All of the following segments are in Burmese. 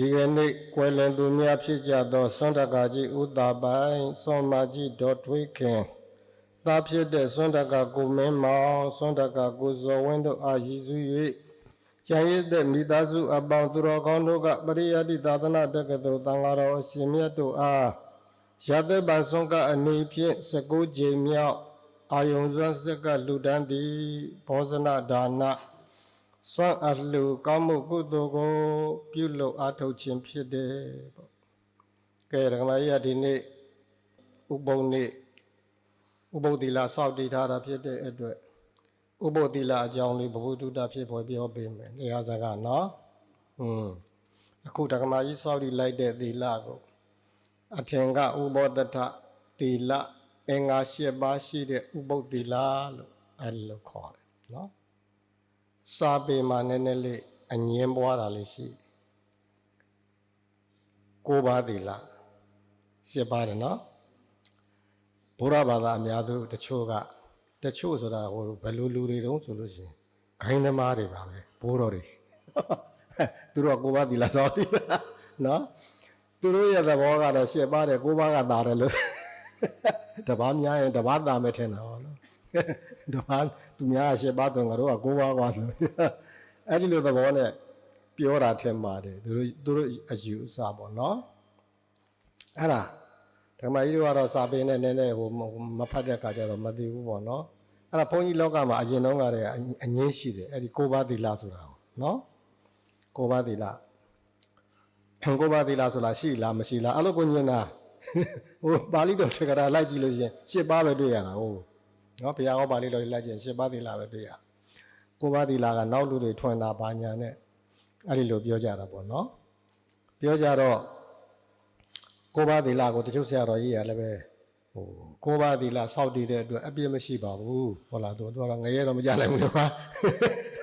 ဒီကနေ့ကွယ်လွန်သူများဖြစ်ကြသောစွန့်တက္ကကြီးဥတာပိုင်စွန်မကြီးဒေါ်ထွေးခင်သားဖြစ်တဲ့စွန့်တက္ကကိုမင်းမောင်စွန့်တက္ကကိုဇော်ဝင်းတို့အားရည်စူး၍ကျန်ရည်တဲ့မိသားစုအပေါင်းသူတော်ကောင်းတို့ကပရိယတ်တိသာသနာတက္ကသိုလ်တန်ဃာတော်အရှင်မြတ်တို့အားရသက်ပန်စွန့်ကအနေဖြင့်19ကြိမ်မြောက်အာယုံစွမ်းစက်ကလူတန်းသည်ဘောဇနဒါန စွမ်းအလှကောင်းမှုကုသိုလ်ကိုပြုလုပ်အားထုတ်ခြင်းဖြစ်တယ်ပေါ့ကဲဓမ္မကြီးကဒီနေ့ဥပုံနေ့ဥပုသ္တိလစောင့်တည်ထားတာဖြစ်တဲ့အတွက်ဥပုသ္တိလအကြောင်းလေးဘုဟုတုတဖြစ်ပေါ်ပြောပေးမယ်တရားစကားနော်อืมအခုဓမ္မကြီးစောင့်တည်လိုက်တဲ့သီလကိုအထင်ကဥဘောတထသီလအင်္ဂါ၈ပါးရှိတဲ့ဥပုသ္တိလလို့အဲ့လိုခေါ်တယ်နော် စာပေမှာနည်းနည်းလေးအငင်းပွားတာလေးရှိကိုးပါးသီလရှစ်ပါးတယ်နော်ဘုရားဘာသာအများသူတချို့ကတချို့ဆိုတာဟိုဘယ်လိုလူတွေတုံးဆိုလို့ရှိရင်ဂိုင်းသမားတွေပါပဲဘိုးတော်တွေသူတို့ကကိုးပါးသီလစောင့်တယ်နော်သူတို့ရဲ့သဘောကတော့ရှစ်ပါးတယ်ကိုးပါးကသာတယ်လို့တပားများရင်တပားသာမယ်ထင်တာဟောနော် တပားသူများရှစ်ပါးဆိုငါတို့ကကိုးပါးกว่าဆိုအဲ့ဒီလိုသဘောနဲ့ပြောတာထင်ပါတယ်သူတို့သူတို့အယူအဆပေါ့နော်အဲ့ဒါဓမ္မကြီးတို့ကတော့စာပေနဲ့နည်းနည်းဟိုမဖတ်တဲ့အခါကျတော့မသိဘူးပေါ့နော်အဲ့ဒါဘုန်းကြီးလောကမှာအရင်တုန်းကတည်းကအငင်းရှိတယ်အဲ့ဒီကိုးပါးသီလဆိုတာကိုနော်ကိုးပါးသီလကိုးပါးသီလဆိုတာရှိလားမရှိလားအဲ့လိုကိုညင်တာဟိုပါဠိတော်ထေကရာလိုက်ကြည့်လို့ရှရင်ရှစ်ပါးပဲတွေ့ရတာဟုတ် နော်ဘုရားဟောပါဠိတော်တွေလိုက်ခြင်းရှစ်ပါးသီလပဲတွေ့ရကိုးပါးသီလကနောက်လူတွေထွင်တာဘာညာနဲ့အဲ့ဒီလိုပြောကြတာပေါ့နော်ပြောကြတော့ကိုးပါးသီလကိုတချို့ဆရာတော်ကြီးကလည်းပဲဟိုကိုးပါးသီလစောင့်တည်တဲ့အတွက်အပြစ်မရှိပါဘူးဟုတ်လားသူသူကတော့ငရဲတော့မကြနိုင်ဘူးလို့ပါ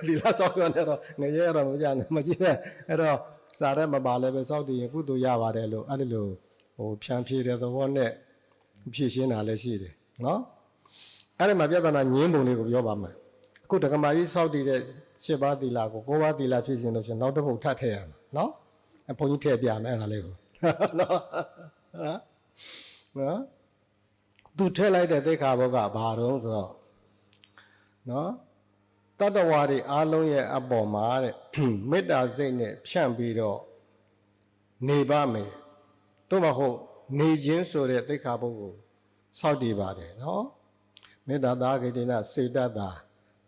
သီလစောင့်ရတဲ့တော့ငရဲတော့မကြနိုင်မကြည့်နဲ့အဲ့တော့စာရဲမပါလည်းပဲစောင့်တည်ရင်ကုသိုလ်ရပါတယ်လို့အဲ့ဒီလိုဟိုဖြန့်ဖြေတဲ့သဘောနဲ့ဖြည့်ရှင်းတာလည်းရှိတယ်နော် အဲ့ဒီမှာပြဿနာညင်းပုံလေးကိုပြောပါမယ်အခုဒကမာကြီးစောက်တည်တဲ့ရှစ်ပါးသီလကိုကိုးပါးသီလဖြစ်ရှင်လို့ရှင်နောက်တစ်ပုတ်ထပ်ထည့်ရမယ်နော်အဘုန်းကြီးထည့်ပြမယ်အဲ့ဒါလေးကိုနော်ဟမ်နော်သူထည့်လိုက်တဲ့သိက္ခာဘုတ်ကဘာတော့ဆိုတော့နော်တတ္တဝါတွေအားလုံးရဲ့အပေါ်မှာတဲ့မေတ္တာစိတ်နဲ့ဖြန့်ပြီးတော့နေပါမယ်သို့မဟုတ်နေခြင်းဆိုတဲ့သိက္ခာဘုတ်ကိုစောက်တည်ပါတယ်နော် မေတ္တာသာဂေတိနစေတတ္တာ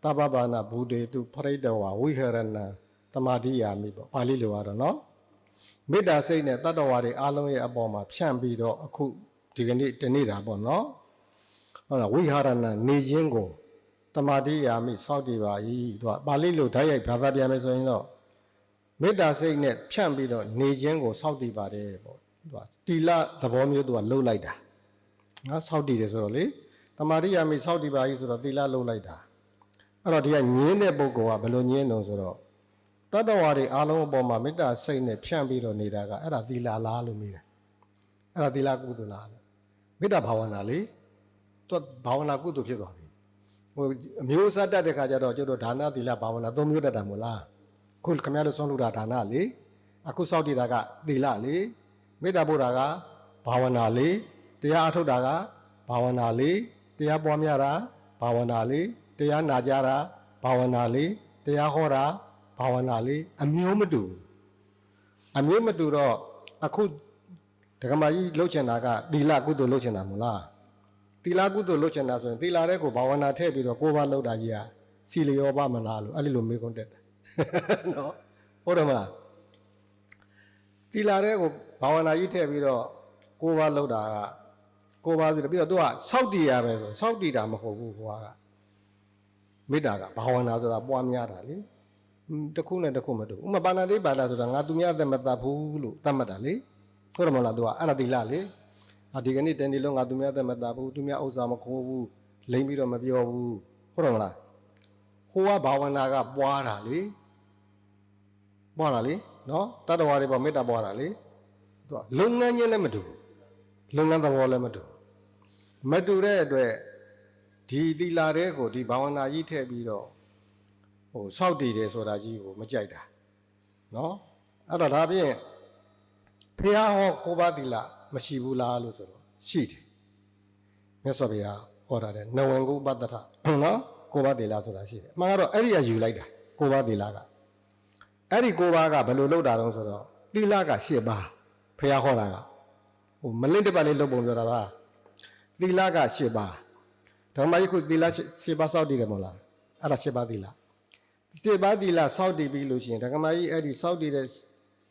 သဗ္ဗဘာနာဘူတေတုပရိတဝဝိဟရဏံတမာတိယာမိပေါ့ပါဠိလိုကတော့နော်မေတ္တာစိတ်နဲ့တတ္တဝါတွေအားလုံးရဲ့အပေါ်မှာဖြန့်ပြီးတော့အခုဒီကနေ့တနေ့တာပေါ့နော်ဟုတ်လားဝိဟာရဏံနေခြင်းကိုတမာတိယာမိစောင့်တည်ပါ၏သူကပါဠိလိုဓာတ်ရိုက်ဘာသာပြန်မယ်ဆိုရင်တော့မေတ္တာစိတ်နဲ့ဖြန့်ပြီးတော့နေခြင်းကိုစောင့်တည်ပါတယ်ပေါ့သူကတီလသဘောမျိုးသူကလှုပ်လိုက်တာငါစောက်တည်တယ်ဆိုတော့လေ တမာရိယာမိစောက်တည်ပါကြီးဆိုတော့သီလလုံးလိုက်တာအဲ့တော့ဒီကညင်းတဲ့ပုဂ္ဂိုလ်ကဘယ်လိုညင်းတော့ဆိုတော့တတ္တဝါတွေအားလုံးအပေါ်မှာမေတ္တာစိတ်နဲ့ဖြန့်ပြီးတော့နေတာကအဲ့ဒါသီလလားလို့မေးတယ်အဲ့ဒါသီလကုသိုလ်လားလို့မေတ္တာဘာဝနာလေသူကဘာဝနာကုသိုလ်ဖြစ်သွားပြီဟိုအမျိုးအစားတက်တဲ့ခါကျတော့ကျတို့ဒါနသီလဘာဝနာသုံးမျိုးတက်တာမို့လားခုခင်ဗျားတို့ဆုံးလို့တာဒါနလေအခုစောက်တည်တာကသီလလေမေတ္တာပို့တာကဘာဝနာလေတရားအထုတ်တာကဘာဝနာလေး တရားပွားများတာဘာဝနာလေးတရားနာကြတာဘာဝနာလေးတရားဟောတာဘာဝနာလေးအမျိုးမတူဘူးအမျိုးမတူတော့အခုဒကမာကြီးလှုပ်ချင်တာကသီလကုသိုလ်လှုပ်ချင်တာမဟုတ်လားသီလကုသိုလ်လှုပ်ချင်တာဆိုရင်သီလတဲ့ကိုဘာဝနာထည့်ပြီးတော့ကိုယ်ပါလှုပ်တာကြီးကစီလျောပါမလားလို့အဲ့ဒီလိုမေးခွန်းတက်တယ်နော်ဟုတ်တယ်မလားတီလာတဲ့ကိုဘာဝနာကြီးထည့်ပြီးတော့ကိုးပါလောက်တာက ကိုးပါဆိုတော့ပြီးတော့သူကစောက်တီရပဲဆိုစောက်တီတာမဟုတ်ဘူးကွာကမေတ္တာကဘာဝနာဆိုတာပွားများတာလေဟွန်းတစ်ခုနဲ့တစ်ခုမတူဘူးဥမာပါဏာတိပါဒဆိုတာငါသူများသက်မတတ်ဘူးလို့သတ်မှတ်တာလေဟုတ်တယ်မဟုတ်လားသူကအဲ့ဒါတီလာလေအာဒီကနေ့တန်ဒီလုံးငါသူများသက်မတတ်ဘူးသူများဥစ္စာမခိုးဘူးလိမ့်ပြီးတော့မပြောဘူးဟုတ်တယ်မလားဟိုကဘာဝနာကပွားတာလေပွားတာလေနော်တတ္တဝါတွေပေါ့မေတ္တာပွားတာလေသူကလုပ်ငန်းချင်းလည်းမတူဘူး လုပ်ငန်းသဘောလည်းမတူဘူးမတူတဲ့အတွက်ဒီသီလာတဲ့ကိုဒီဘာဝနာကြီးထည့်ပြီးတော့ဟိုစောက်တည်တယ်ဆိုတာကြီးကိုမကြိုက်တာနော်အဲ့တော့ဒါဖြင့်ဖះဟောကိုးပါးသီလမရှိဘူးလားလို့ဆိုတော့ရှိတယ်မြတ်စွာဘုရားဟောတာတဲ့နဝံကုပတ္တထနော်ကိုးပါးသီလဆိုတာရှိတယ်အမှန်ကတော့အဲ့ဒီကယူလိုက်တာကိုးပါးသီလကအဲ့ဒီကိုးပါးကဘယ်လိုလုပ်တာတုံးဆိုတော့သီလက၈ပါးဖះဟောတာက ဟိုမလင့်တစ်ပတ်လေးလုပ်ပုံပြောတာပါသီလက၈ပါးဓမ္မကြီးခုသီလ၈ပါးစောင့်တည်တယ်မဟုတ်လားအဲ့ဒါ၈ပါးသီလတိပါတိလာစောက်တည်ပြီးလို့ရှိရင်ဒကမကြီးအဲ့ဒီစောက်တည်တဲ့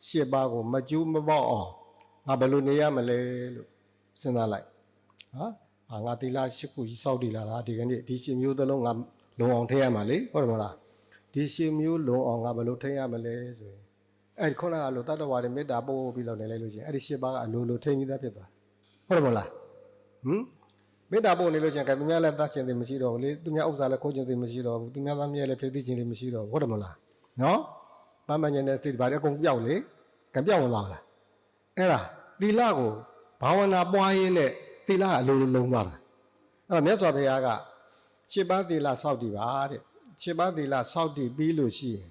ရှစ်ပါးကိုမကျူးမပေါက်အောင်ငါဘယ်လိုနေရမလဲလို့စဉ်းစားလိုက်ဟာအာငါတိလာရှစ်ခုကြီးစောက်တည်လာတာဒီကနေ့ဒီရှစ်မျိုးသလုံးငါလုံအောင်ထိရမှာလေဟုတ်တယ်မလားဒီရှစ်မျိုးလုံအောင်ငါဘယ်လိုထိရမလဲဆိုရင် အဲ့ဒီခုနကလို့တတ္တဝါတွေမေတ္တာပို့ပြီးတော့နေလိုက်လို့ရှိရင်အဲ့ဒီရှစ်ပါးကအလိုလိုထိပြီးသားဖြစ်သွားဟုတ်တယ်မလားဟမ်မေတ္တာပို့နေလို့ရှိရင်ကဲသူများလည်းတတ်ခြင်းတွေမရှိတော့ဘူးလေသူများဥစ္စာလည်းခိုးခြင်းတွေမရှိတော့ဘူးသူများသားမြဲလည်းဖြည့်သိခြင်းတွေမရှိတော့ဘူးဟုတ်တယ်မလားနော်ပန်းပန်းခြင်းနဲ့စိတ်ဘာတွေအကုန်ပြောက်လေကပြောက်ဝင်သွားလားအဲ့ဒါသီလကိုဘာဝနာပွားရင်းနဲ့သီလကအလိုလိုလုံးသွားတာအဲ့တော့မြတ်စွာဘုရားကခြေပါသီလစောင့်တည်ပါတဲ့ခြေပါသီလစောင့်တည်ပြီးလို့ရှိရင်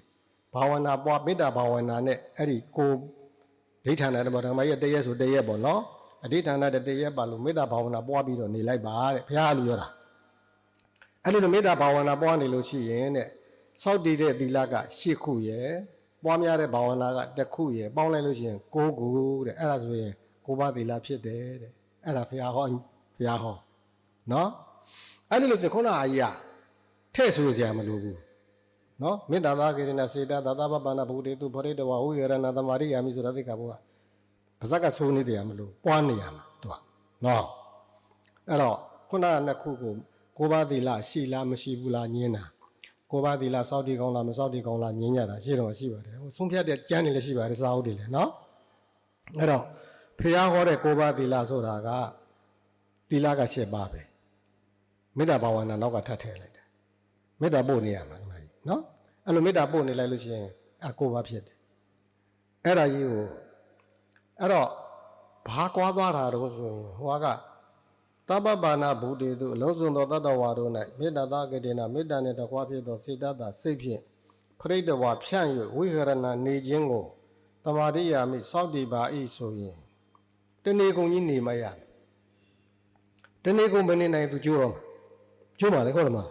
ဘာဝနာပွားမေတ္တာဘာဝနာနဲ့အဲ့ဒီကိုဒိဋ္ဌာန်တဲ့ဘောဓမ္မရဲ့တရက်ဆိုတရက်ပေါ့နော်အဋိဌာဏတဲ့တရက်ပါလို့မေတ္တာဘာဝနာပွားပြီးတော့နေလိုက်ပါတဲ့ဘုရားကလို့ပြောတာအဲ့ဒီလိုမေတ္တာဘာဝနာပွားနေလို့ရှိရင်တဲ့စောင့်တည်တဲ့သီလက၈ခုရယ်ပွားများတဲ့ဘာဝနာကတစ်ခုရယ်ပေါင်းလိုက်လို့ရှိရင်၉ခုတဲ့အဲ့ဒါဆိုရင်ကိုးပါးသီလဖြစ်တယ်တဲ့အဲ့ဒါဘုရားဟောဘုရားဟောနော်အဲ့ဒီလိုဆိုခုနအကြီးကထဲ့ဆိုစရာမလိုဘူး နော်မေတ္တာသာကေရဏစေတသာသဗ္ဗပါဏဘုဒ္ဓေတုဖောရိတဝဝိရဏသမารိယာမိဆိုတာသိက္ခာပုဒ်ကပါဇက်ကဆိုးနေတယ်မလို့ပွားနေရမှာသူကနော်အဲ့တော့ခုနကနှစ်ခုကိုကိုးပါးသီလရှိလားမရှိဘူးလားညင်းတာကိုးပါးသီလစောက်တီကောင်းလားမစောက်တီကောင်းလားညင်းကြတာရှိတော့ရှိပါတယ်ဟိုဆုံးဖြတ်တဲ့ကြမ်းနေလည်းရှိပါတယ်စာအုပ်တွေလည်းနော်အဲ့တော့ဖះဟောတဲ့ကိုးပါးသီလဆိုတာကသီလက၈ပါးပဲမေတ္တာဘာဝနာနောက်ကထပ်ထည့်လိုက်တယ်မေတ္တာပို့နေရမှာဒီမှာကြီး နော်အဲ့လိုမေတ္တာပို့နေလိုက်လို့ရှိရင်အကိုးပါးဖြစ်တယ်အဲ့ဒါကြီးကိုအဲ့တော့ဘာကွာသွားတာတော့ဆိုရင်ဟိုကတပ္ပပါဏဘုဒ္ဓေတုအလုံးစုံသောတတ္တဝါတို့၌မေတ္တာသကေတေနမေတ္တာနှင့်တကွာဖြစ်သောစေတတ္တစိတ်ဖြင့်ခရိတဝါဖြန့်၍ဝိဟရဏနေခြင်းကိုတမာရိယာမိစောင့်တည်ပါ၏ဆိုရင်တဏီကုံကြီးနေမရတဏီကုံမနေနိုင်သူကြိုးတော့မှာကြိုးမှာလေခေါ်တယ်မှာ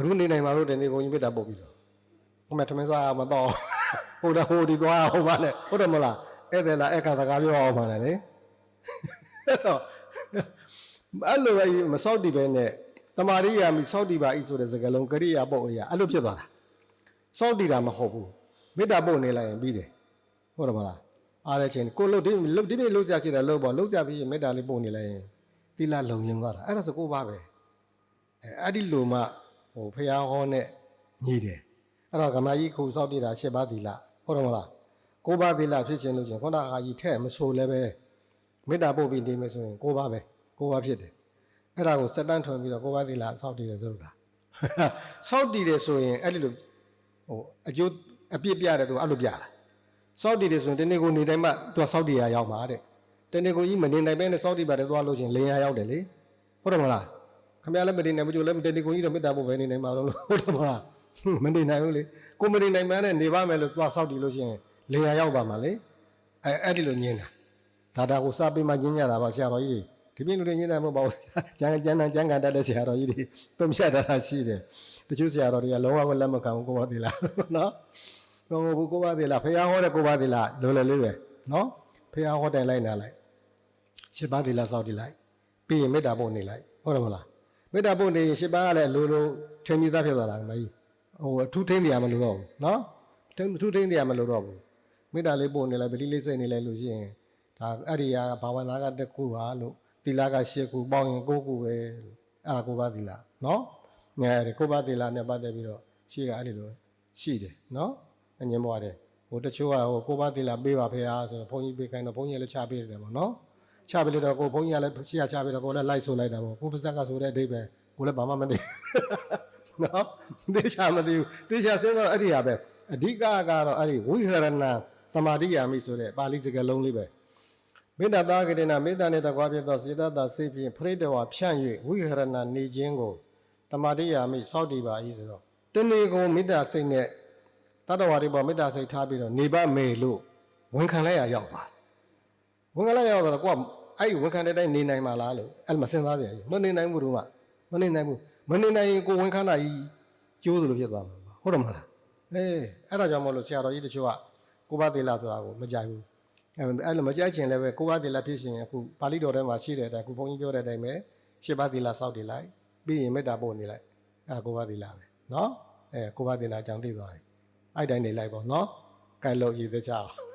ဘယ်လိုနေနိုင်မှာလို့တဏီကုံကြီးမေတ္တာပုတ်ပြီးတော့ဟိုမှာထမင်းစားမတော့ဟိုတဟိုဒီသွားဟိုမှာလေဟုတ်တယ်မလားဧည့်သည်လားအခါစကားပြောအောင်ပါလေအဲ့တော့အဲ့လိုပဲမစောက်တည်ပဲနဲ့တမာရိယာမိစောက်တည်ပါဤဆိုတဲ့စကားလုံးကရိယာပုတ်အရာအဲ့လိုဖြစ်သွားတာစောက်တည်တာမဟုတ်ဘူးမေတ္တာပုတ်နေလိုက်ရင်ပြီးတယ်ဟုတ်တယ်မလားအားတဲ့ချင်းကိုလှုပ်ဒီလှုပ်ဒီနေ့လှုပ်ရှားရှိတယ်လှုပ်ပေါ့လှုပ်ရှားပြီးရင်မေတ္တာလေးပုတ်နေလိုက်ရင်တိလလုံရင်သွားတာအဲ့ဒါဆိုကိုပါပဲအဲအဲ့ဒီလိုမှ ဟိုဖះဟောနဲ့ညီတယ်အဲ့တော့ကမကြီးခုစောက်တည်တာ၈ပါးသီလဟုတ်တယ်မလားကိုပါသီလဖြစ်ခြင်းလို့ချင်းခေါင်းအာကြီးထဲ့မဆိုးလည်းပဲမေတ္တာပုတ်ပြီးနေမယ်ဆိုရင်ကိုပါပဲကိုပါဖြစ်တယ်အဲ့ဒါကိုစက်တန်းထွန်ပြီးတော့ကိုပါသီလစောက်တည်တယ်ဆိုလို့လားစောက်တည်တယ်ဆိုရင်အဲ့ဒီလိုဟိုအကျိုးအပြစ်ပြတယ်သူအဲ့လိုပြတာစောက်တည်တယ်ဆိုရင်တနေ့ကိုနေတိုင်းမှသူကစောက်တည်ရရောက်မှာတဲ့တနေ့ကိုကြီးမနေနိုင်ပဲနဲ့စောက်တည်ပါတယ်သွားလို့ချင်းလင်းရရောက်တယ်လေဟုတ်တယ်မလား ခင်ဗျားလည်းမနေနိုင်ဘူးကြိုလည်းတနေ့ကိုကြီးတော့မေတ္တာပို့ပဲနေနိုင်မှာလို့ဟုတ်တယ်မလားမနေနိုင်ဘူးလေကိုမနေနိုင်မှန်းနဲ့နေပါမယ်လို့သွားစောက်တည်လို့ချင်းလင်းရရောက်ပါမှာလေအဲအဲ့ဒီလိုညင်းတာဒါတာကိုစားပေးမှညင်းကြတာပါဆရာတော်ကြီးတွေဒီပြင်းလူတွေညင်းတယ်မဟုတ်ပါဘူးကျန်ကျန်ကျန်ကန်တတ်တဲ့ဆရာတော်ကြီးတွေသုံးဖြတ်တာရှိတယ်တချို့ဆရာတော်တွေကလုံးဝလက်မခံဘူးကိုပါသေးလားနော်တော့ဘူးကိုပါသေးလားဖះဟောတဲ့ကိုပါသေးလားလောလောလေးပဲနော်ဖះဟောတိုင်လိုက်နာလိုက်ရှစ်ပါးသေးလားစောက်တည်လိုက်ပြီးရင်မေတ္တာပို့နေလိုက်ဟုတ်တယ်မလား မေတ္တာပို့နေရင်ရှစ်ပါးကလည်းလိုလိုထင်ပြီးသားဖြစ်သွားတာမကြီးဟိုအထူးထိန်းတရားမလိုတော့ဘူးနော်ထထူးထိန်းတရားမလိုတော့ဘူးမေတ္တာလေးပို့နေလိုက်ဗတိလေးစိတ်နေလိုက်လို့ရှိရင်ဒါအဲ့ဒီဟာဘာဝနာကတစ်ခုပါလို့သီလက၈ခုပေါင်းရင်၉ခုပဲလို့အဲ့ဒါကိုပါသီလနော်ငယ်တယ်ကိုပါသီလနဲ့ပတ်သက်ပြီးတော့ရှေ့ကအဲ့ဒီလိုရှိတယ်နော်အငင်းမွားတယ်ဟိုတချို့ကဟိုကိုပါသီလပေးပါဖေဟာဆိုတော့ဘုန်းကြီးပေးခိုင်းတော့ဘုန်းကြီးလည်းချပေးတယ်ပေါ့နော် ချပေးလို့တော့ကိုဘုန်းကြီးကလည်းရှေ့ကချပေးတော့ကိုလည်းလိုက်ဆိုလိုက်တာပေါ့ကိုပါဇက်ကဆိုတဲ့အဓိပ္ပာယ်ကိုလည်းဘာမှမသိနော်သိချာမသိဘူးသိချာစင်းတော့အဲ့ဒီဟာပဲအဓိကကတော့အဲ့ဒီဝိဟရဏသမာဓိယာမိဆိုတဲ့ပါဠိစကားလုံးလေးပဲမေတ္တာသာကတိနာမေတ္တာနဲ့တကွာဖြစ်သောစေတသာစိတ်ဖြင့်ပရိတဝါဖြန့်၍ဝိဟရဏနေခြင်းကိုသမာဓိယာမိစောင့်တည်ပါ၏ဆိုတော့တဏီကုံမေတ္တာစိတ်နဲ့တတ္တဝါတွေပေါ်မေတ္တာစိတ်ထားပြီးတော့နေပါမယ်လို့ဝန်ခံလိုက်ရရောက်ပါဝန်ခံလိုက်ရတော့ကိုက အဲ့ဝန်ခံတဲ့အတိုင်းနေနိုင်မှာလားလို့အဲ့မစဉ်းစားစရာကြီးမနေနိုင်ဘူးတို့ကမနေနိုင်ဘူးမနေနိုင်ရင်ကိုဝန်ခံတာကြီးကျိုးသလိုဖြစ်သွားမှာဟုတ်တယ်မလားအေးအဲ့ဒါကြောင့်မလို့ဆရာတော်ကြီးတချို့ကကိုဘသေးလာဆိုတာကိုမကြိုက်ဘူးအဲ့လိုမကြိုက်ချင်လည်းပဲကိုဘသေးလာဖြစ်ရှင်အခုပါဠိတော်ထဲမှာရှိတဲ့အတိုင်းကိုဘုန်းကြီးပြောတဲ့အတိုင်းပဲရှစ်ပါးသေးလာစောက်တည်လိုက်ပြီးရင်မေတ္တာပို့နေလိုက်အဲ့ကိုဘသေးလာပဲနော်အဲကိုဘသေးလာအကြောင်းသိသွားပြီအဲ့တိုင်းနေလိုက်ပေါ့နော်ကဲလို့ရည်သက်ကြအောင်